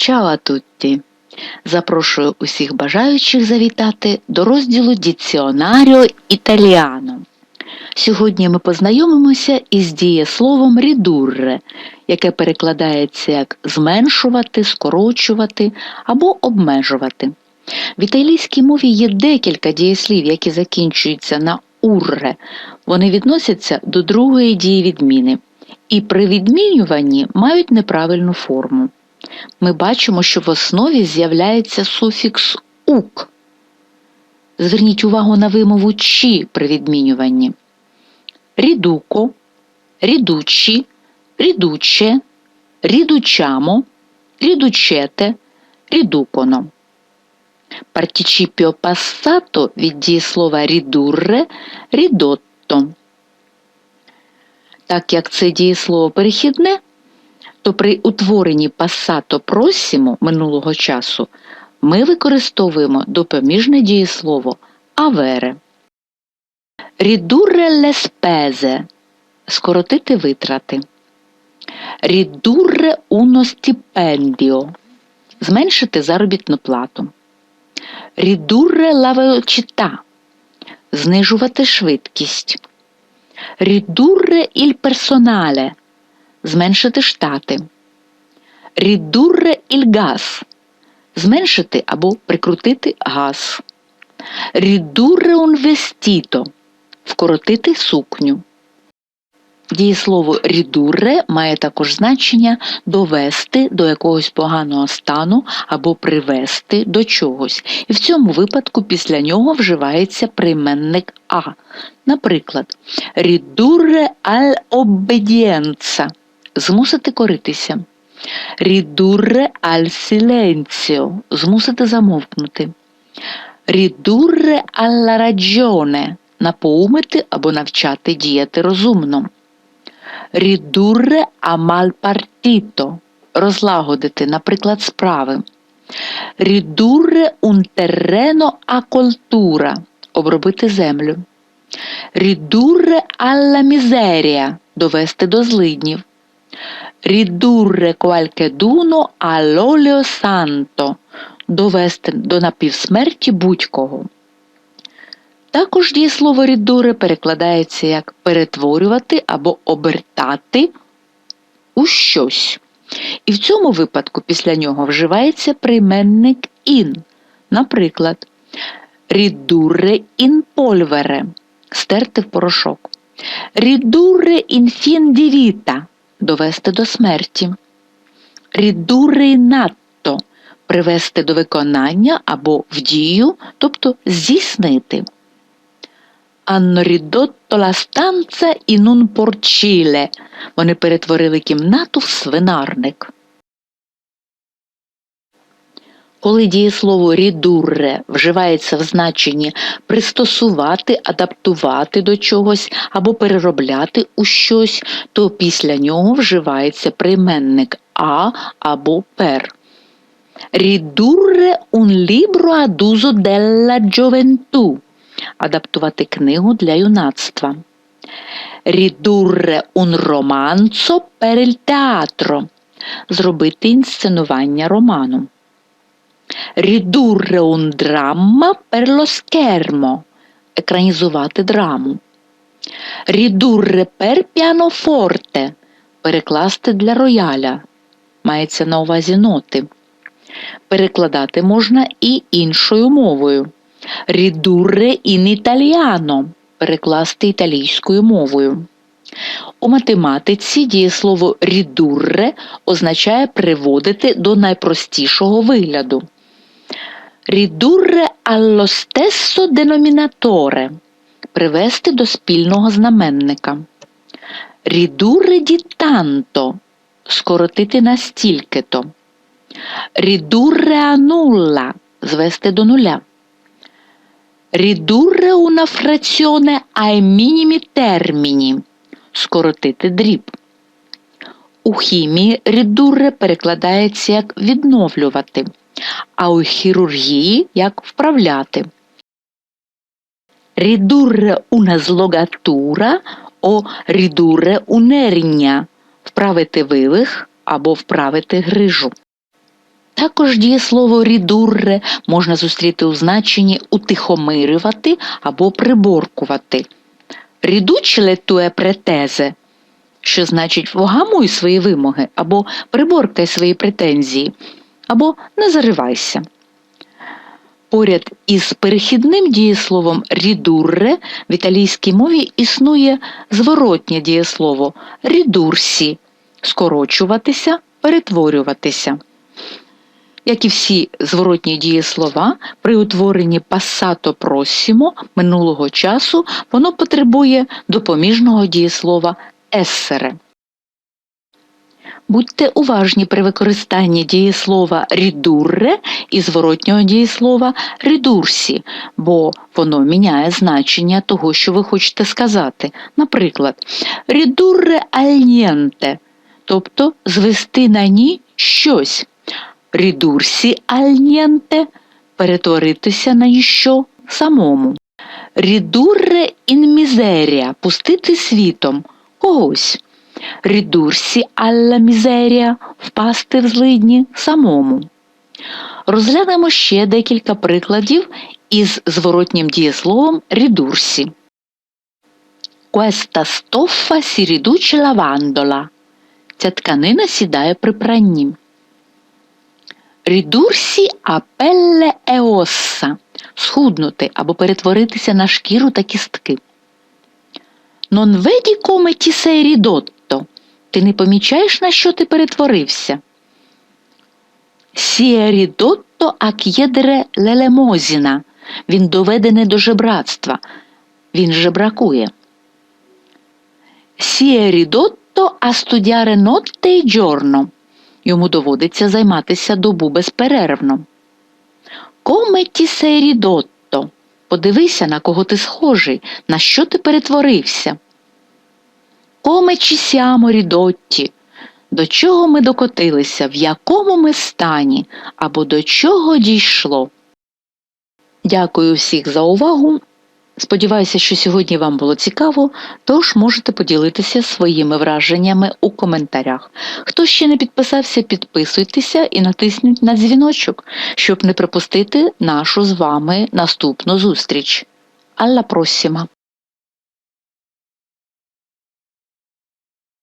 Чао тутті! Запрошую усіх бажаючих завітати до розділу Діціонаріо Італіано. Сьогодні ми познайомимося із дієсловом рідурре, яке перекладається як зменшувати, скорочувати або обмежувати. В італійській мові є декілька дієслів, які закінчуються на урре. Вони відносяться до другої дії відміни і при відмінюванні мають неправильну форму. Ми бачимо, що в основі з'являється суфікс ук. Зверніть увагу на вимову «чи» при відмінюванні. Рідуко, рідучі, рідуче, рідучамо, рідучете, рідуконо. Партічіпіо пассато від дієслова рідурре рідотто. Так як це дієслово перехідне, то при утворенні пасато просімо минулого часу ми використовуємо допоміжне дієслово авере. Рідурре ле спезе скоротити витрати. Рідурре уно стипендіо зменшити заробітну плату. Рідурре ла знижувати швидкість. Рідурре іль персонале зменшити штати. Рідурре іль газ зменшити або прикрутити газ. Рідурре un vestito вкоротити сукню. Дієслово рідурре має також значення довести до якогось поганого стану або привести до чогось, і в цьому випадку після нього вживається прийменник а. Наприклад, рідурре аль обедієнца змусити коритися. Рідурре аль сіленціо змусити замовкнути. Рідурре алла раджоне напоумити або навчати діяти розумно. Рідурре амаль партіто розлагодити, наприклад, справи. Рідурре un terreno обробити землю. Рідурре alla miseria довести до злиднів. Рідурре qualcheduno all'oleo santo довести до напівсмерті будь-кого. Також дієслово рідуре перекладається як перетворювати або обертати у щось. І в цьому випадку після нього вживається прийменник ін. Наприклад, рідуре ін польвере стерти в порошок. Рідуре ін фіндівіта довести до смерті. Рідури надто привести до виконання або в дію, тобто здійснити. Анно ла станца і нун порчіле. Вони перетворили кімнату в свинарник. Коли дієслово рідурре вживається в значенні пристосувати, адаптувати до чогось або переробляти у щось, то після нього вживається прийменник а або пер. Рідурре un libro ad uso della gioventù адаптувати книгу для юнацтва. Рідурре un romanzo per il teatro зробити інсценування роману. Рідурре un dramma per lo schermo екранізувати драму. Рідурре per pianoforte перекласти для рояля. Мається на увазі ноти. Перекладати можна і іншою мовою. Рідурре ін італіано перекласти італійською мовою. У математиці дієслово рідурре означає приводити до найпростішого вигляду. Рідурре allo stesso denominatore привести до спільного знаменника. Рідурре ді танто скоротити настільки-то. Рідурре анулла звести до нуля. Рідурре una frazione ai minimi termini скоротити дріб. У хімії рідурре перекладається як відновлювати, а у хірургії як вправляти. Рідурре slogatura о рідурре унеріння вправити вивих або вправити грижу. Також дієслово рідурре можна зустріти у значенні утихомирювати або приборкувати. Рідучеле туе претезе, що значить вгамуй свої вимоги, або приборкай свої претензії, або не заривайся. Поряд із перехідним дієсловом рідурре в італійській мові існує зворотнє дієслово рідурсі скорочуватися, перетворюватися. Як і всі зворотні дієслова, при утворенні пасато просімо минулого часу воно потребує допоміжного дієслова ессере. Будьте уважні при використанні дієслова рідурре і зворотнього дієслова рідурсі, бо воно міняє значення того, що ви хочете сказати. Наприклад, рідурре альнєнте, тобто звести на ні щось. Рідурсі альнєнте перетворитися на ніщо самому. Рідурре ін мізерія пустити світом когось. Рідурсі алла мізерія впасти в злидні самому. Розглянемо ще декілька прикладів із зворотнім дієсловом рідурсі. Questa stoffa si riduce lavandola. Ця тканина сідає при пранні. Рідурсі апелле еосса схуднути або перетворитися на шкіру та кістки. Non vedi come ti sei ridotto? Ти не помічаєш, на що ти перетворився? A chiedere l'elemosina. Він доведений до жебратства. Він жебракує. Ridotto a studiare notte e. Йому доводиться займатися добу безперервно. Come ti? Подивися, на кого ти схожий, на що ти перетворився. Come ci siamo ridotti? До чого ми докотилися, в якому ми стані, або до чого дійшло. Дякую всіх за увагу. Сподіваюся, що сьогодні вам було цікаво, тож можете поділитися своїми враженнями у коментарях. Хто ще не підписався, підписуйтеся і натисніть на дзвіночок, щоб не пропустити нашу з вами наступну зустріч. Алла просіма!